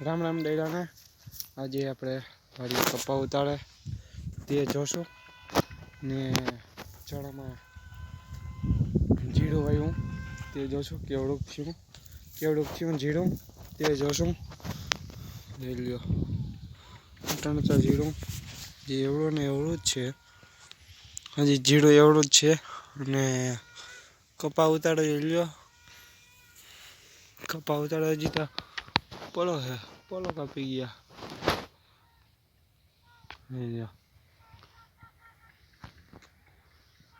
રામ રામ ડૈરાને. આજે આપણે વાડી કપા ઉતારે. તે જોશું. ને ચણામાં જીરું વાયું. તે જોશું કેવડુંક થયું. કેવડુંક થયું જીરું. તે જોશું. લઈ લ્યો. અટાણે તો જીરું. જે એવડું ને એવડું જ છે. હજી જીરું એવડું જ છે. અને કપા ઉતારો લઈ લ્યો. કપા ઉતારો હજી તો પોલો છે પોલો કાપી ગયા એ લ્યો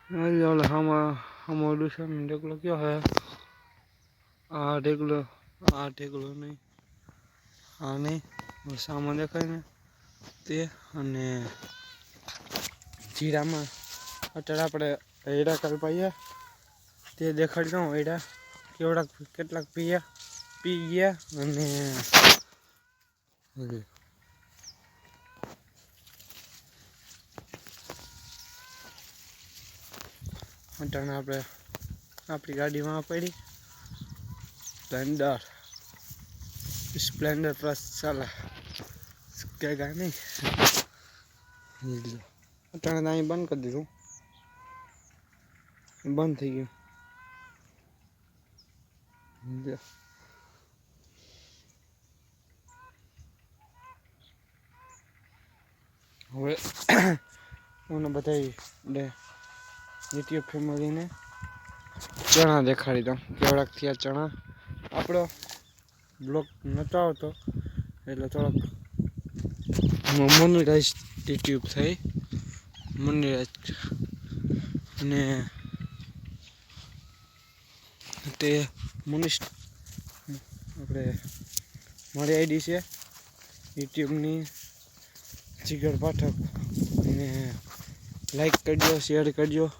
એ લ્યો ઓલે હામાં હામો દુશ્મન ઢેકલો કયો હે આ ઢેકલો આ ઢેકલો નહીં આ નહીં સામાન સામો દેખાય ને તે અને જીરામાં અત્યારે આપણે એડા કલ્પાઈએ તે દેખાડી દઉં એડા કેવડાક કેટલાક પીયા પી ગયા અને હજી. અટાણે આપણે આપણી ગાડીમાં પડી સ્પ્લેન્ડર સ્પ્લેન્ડર પ્લસ ચાલે કે ગા નહીં ઈ લ્યો. અટાણે તો અહીં બંધ કરી દીધું બંધ થઈ ગયું હવે મને બધા યુટ્યુબ ફેમિલીને ચણા દેખાડી દઉં. કેવડાક થયા ચણા. આપણો બ્લોક નહોતો આવતો, એટલે થોડોક મોનોટાઈઝ યુટ્યુબ થઈ. મોનોટાઈઝ અને તે મનીષ આપણે મારી આઈડી છે, યુટ્યુબની. જીગર પાઠક. અને લાઈક કરજો શેર કરજો.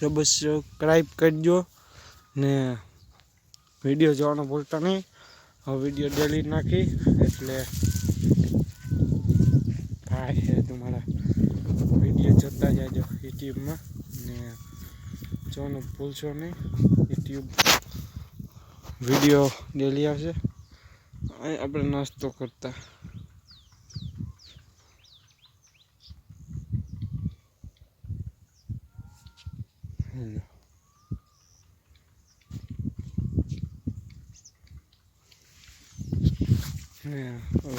સબસ્ક્રાઈબ કરજો. ને વીડિયો જોવાનો ભૂલતા નહીં. હવે વીડિયો ડેલી નાખી. એટલે થાય છે તમારા વીડિયો જોતા જાજો યુટ્યુબમાં. ને જોવાનું ભૂલશો નહીં. યુટ્યુબ વીડિયો ડેલી આવશે. આપણે નાસ્તો કરતા.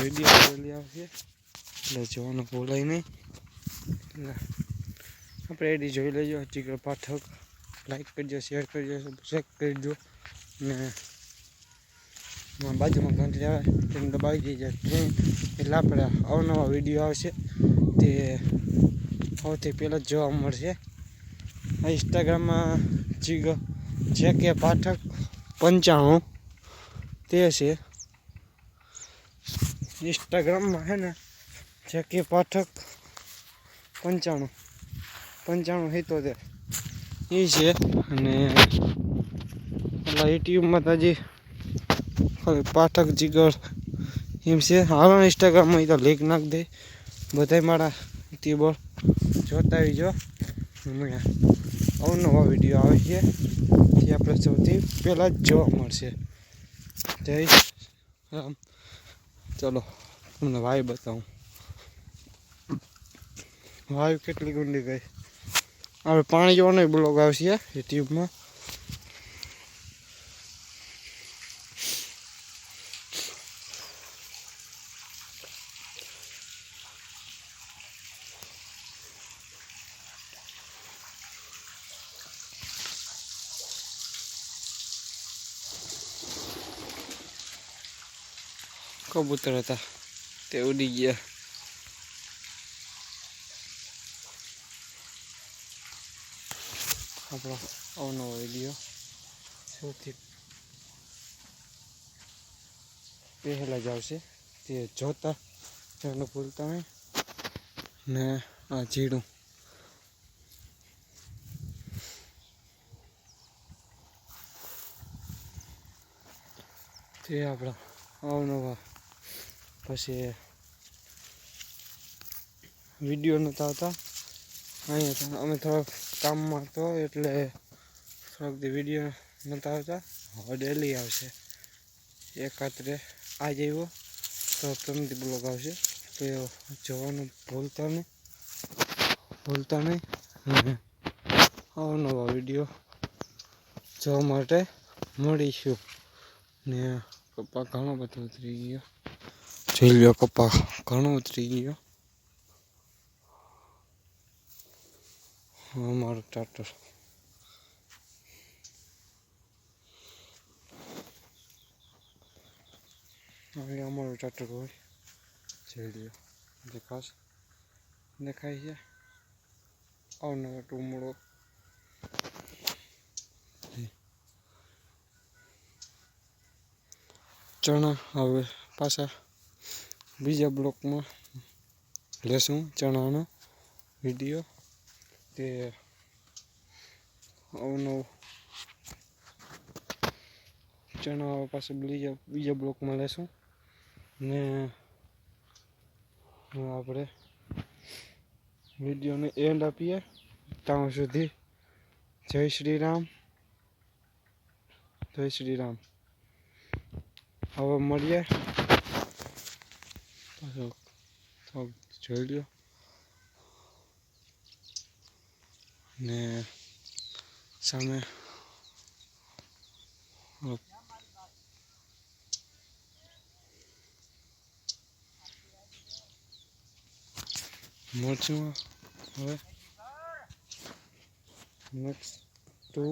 વીડિયો ડેલી આવશે. એટલે જોવાનું ભૂલાય નહીં. એટલે આપણે એડી જોઈ લેજો ચીકર પાઠક. લાઈક કરજો શેર કરજો સબસ્ક્રાઈબ કરજો. ને બાજુમાં ઘંટડી આવે ટ્રેન દબાવી દેજો. ટ્રેન એટલે આપણે અવનવા વીડિયો આવશે. તે સૌથી પહેલાં જ જોવા મળશે. ઇન્સ્ટાગ્રામમાં જીગ જે કે પાઠક પંચાણું, તે છે. ઇન્સ્ટાગ્રામમાં હે ને, જે કે પાઠક પંચાણું પંચાણું સિત્તોતેર એ છે, અને પેલા યુટ્યુબમાં તો હજી પાઠક જીગર એમ છે. હાલો ઇન્સ્ટાગ્રામમાં એ તો લીક નાખ દે. બધાય મારા યુટ્યુબર જોતા આવી જો હમણાં. અવનવા વીડિયો આવે છે. તે આપણે સૌથી પહેલાં જ જોવા મળશે. જય રામ. ચલો, તમને વાય બતાવું. વાયુ કેટલી ગુંડી ગઈ. આપણે પાણી જોવાનો બ્લોગ આવશે યુટ્યુબમાં કબૂતર હતા. તે ઉડી ગયા. આપણો અવનવો વીડિયો. સૌથી પહેલાં જ આવશે. તે જોતા ચાલો ભૂલતા નહીં ને આ જીડું તે આપણા અવનવા પછી વીડિયો નહોતા આવતા. અહીંયા અમે થોડાક કામમાં હતો એટલે થોડાક વીડિયો નહોતા આવતા. હવે ડેલી આવશે. એક રાત્રે આ આવ્યો, તો તમને બ્લોગ આવશે. તો જોવાનું ભૂલતા નહીં. ભૂલતા નહીં. અવનવા વીડિયો જોવા માટે મળીશું. ને પપ્પા ઘણો બધો ઉતરી ગયો. જોઈ લ્યો કપા ઘણો ઉતરી ગયો અમારો મારું ટ્રેક્ટર હવે અમારું ટ્રેક્ટર હોય જોઈ લ્યો દેખાશ દેખાય છે આવનારો ટુમડો ચણા હવે પાછા બીજા બ્લોકમાં લેશું ચણાનો વીડિયો તે અવનવ ચણા પાસે બીજા બીજા બ્લોકમાં લેશું. ને આપણે વિડીયોને એન્ડ આપીએ. ત્યાં સુધી જય શ્રી રામ. જય શ્રી રામ. હવે મળીએ. પાછો જોઈ લ્યો ને સામે મળશું હવે નેક્સ્ટ ટુ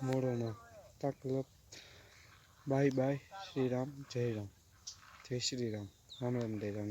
મોડોમાં તકલબ બાય બાય શ્રી રામ જય રામ જય શ્રી રામ રામ રામ જય રામ